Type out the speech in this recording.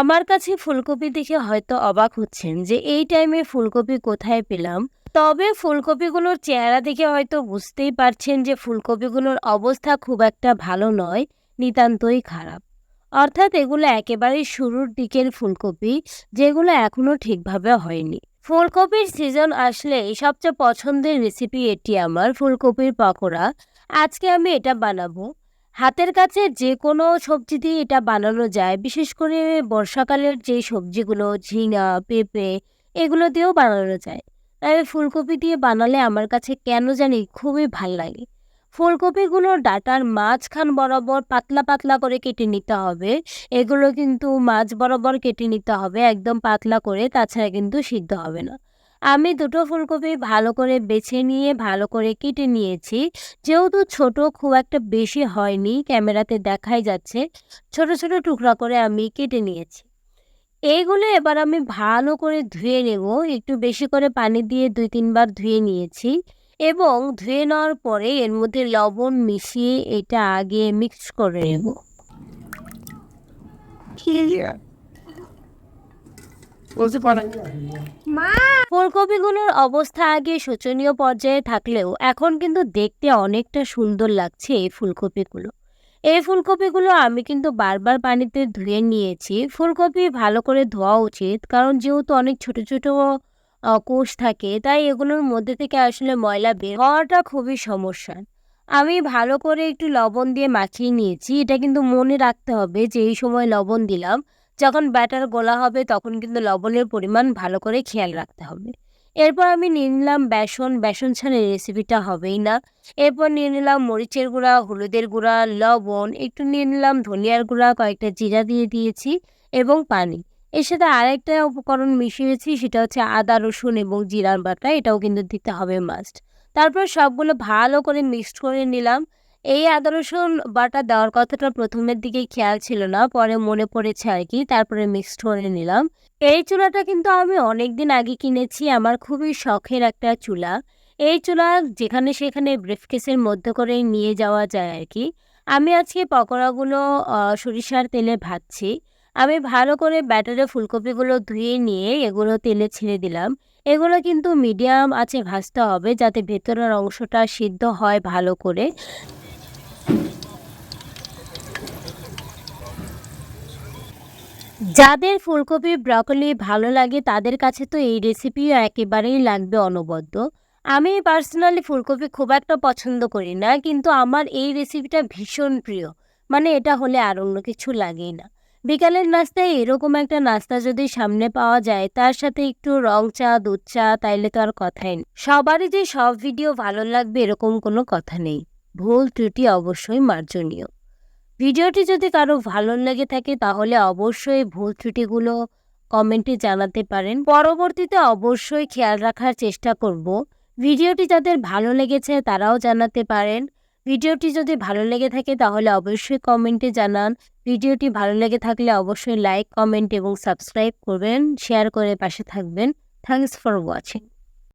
আমার কাছে ফুলকপি দেখে হয়তো অবাক হচ্ছেন যে এই টাইমে ফুলকপি কোথায় পেলাম। তবে ফুলকপিগুলোর চেহারা দেখে হয়তো বুঝতেই পারছেন যে ফুলকপিগুলোর অবস্থা খুব একটা ভালো নয়, নিতান্তই খারাপ। অর্থাৎ এগুলো একেবারে শুরুর দিকের ফুলকপি, যেগুলো এখনও ঠিকভাবে হয়নি। ফুলকপির সিজন আসলেই সবচেয়ে পছন্দের রেসিপি এটি আমার ফুলকপির পকোড়া। আজকে আমি এটা বানাবো। হাতের কাছে যে কোনো সবজি দিয়ে এটা বানানো যায়। বিশেষ করে বর্ষাকালের যে সবজিগুলো, ঝিঙা, পেঁপে, এগুলো দিয়েও বানানো যায়। তাই ফুলকপি দিয়ে বানালে আমার কাছে কেন জানি খুবই ভালো লাগে। ফুলকপিগুলো ডাটার মাঝখান বরাবর পাতলা পাতলা করে কেটে নিতে হবে। এগুলো কিন্তু মাছ বরাবর কেটে নিতে হবে, একদম পাতলা করে, তাছাড়া কিন্তু সিদ্ধ হবে না। আমি দুটো ফুলকপি ভালো করে বেছে নিয়ে, ভালো করে কেটে নিয়েছি। যেহেতু ছোট খুব একটা বেশি হয়নি, ক্যামেরাতে দেখাই যাচ্ছে, ছোট ছোট টুকরা করে আমি কেটে নিয়েছি। এইগুলো এবার আমি ভালো করে ধুয়ে নেব, একটু বেশি করে পানি দিয়ে দুই, তিনবার ধুয়ে নিয়েছি এবং ধুয়ে নেওয়ার পরে এর মধ্যে লবণ মিশিয়ে এটা আগে মিক্স করে নেব। বলতে পারে। ফুলকপিগুলোর অবস্থা আগে শোচনীয় পর্যায়ে থাকলেও এখন কিন্তু দেখতে অনেকটা সুন্দর লাগছে এই ফুলকপিগুলো। এই ফুলকপিগুলো আমি কিন্তু বারবার পানিতে ধুয়ে নিয়েছি। ফুলকপি ভালো করে ধোয়া উচিত, কারণ যেহেতু অনেক ছোট ছোট কোষ থাকে, তাই এগুলোর মধ্যে থেকে আসলে ময়লা বের হওয়াটা খুবই সমস্যা। আমি ভালো করে একটু লবণ দিয়ে মাখিয়ে নিয়েছি। এটা কিন্তু মনে রাখতে হবে যে এই সময় লবণ দিলাম যখন ব্যাটার গোলা হবে তখন কিন্তু লবণের পরিমাণ ভালো করে খেয়াল রাখতে হবে। এরপর আমি নিয়ে নিলাম বেসন বেসন ছাড়া রেসিপিটা হবেই না। এরপর নিয়ে নিলাম মরিচের গুঁড়া, হলুদের গুঁড়া, লবণ, একটু নিয়ে নিলাম ধনিয়ার গুঁড়া, কয়েকটা জিরা দিয়ে দিয়েছি এবং পানি। এর সাথে আরেকটা উপকরণ মিশিয়েছি, সেটা হচ্ছে আদা, রসুন এবং জিরার বাটা, এটাও কিন্তু দিতে হবে মাস্ট তারপর সবগুলো ভালো করে মিক্সড করে নিলাম। এই আদা রসুন বাটা দেওয়ার কথাটা প্রথমের দিকে খেয়াল ছিল না, পরে মনে পড়েছে আর কি, তারপরে মিক্সড করে নিলাম। এই চুলাটা কিন্তু আমি অনেক দিন আগে কিনেছি, আমার খুবই শখের একটা চুলা। এই চুলা যেখানে সেখানে ব্রিফকেসের মধ্যে করে নিয়ে যাওয়া যায় আর কি। আমি আজকে পকোড়াগুলো সরিষার তেলে ভাজছি। আমি ভালো করে ব্যাটারে ফুলকপিগুলো ধুয়ে নিয়ে এগুলো তেলে ছেড়ে দিলাম। এগুলো কিন্তু মিডিয়াম আছে ভাজতে হবে যাতে ভেতরের অংশটা সিদ্ধ হয় ভালো করে। যাদের ফুলকপি, ব্রকলি ভালো লাগে, তাদের কাছে তো এই রেসিপিও একেবারেই লাগবে অনবদ্য। আমি পার্সোনালি ফুলকপি খুব একটা পছন্দ করি না, কিন্তু আমার এই রেসিপিটা ভীষণ প্রিয়। মানে এটা হলে আর অন্য কিছু লাগেই না। বিকালের নাস্তায় এরকম একটা নাস্তা যদি সামনে পাওয়া যায়, তার সাথে একটু রং চা, দুধ চা, তাইলে তো আর কথাই নেই সবারই যে সব ভিডিও ভালো লাগবে, এরকম কোনো কথা নেই। ভুল ত্রুটি অবশ্যই মার্জনীয়। ভিডিওটি যদি কারও ভালো লেগে থাকে, তাহলে অবশ্যই ভুল ত্রুটিগুলো কমেন্টে জানাতে পারেন। পরবর্তীতে অবশ্যই খেয়াল রাখার চেষ্টা করব। ভিডিওটি যাদের ভালো লেগেছে, তারাও জানাতে পারেন। ভিডিওটি যদি ভালো লেগে থাকে, তাহলে অবশ্যই কমেন্টে জানান। ভিডিওটি ভালো লেগে থাকলে অবশ্যই লাইক, কমেন্ট এবং সাবস্ক্রাইব করবেন, শেয়ার করে পাশে থাকবেন। Thanks for watching.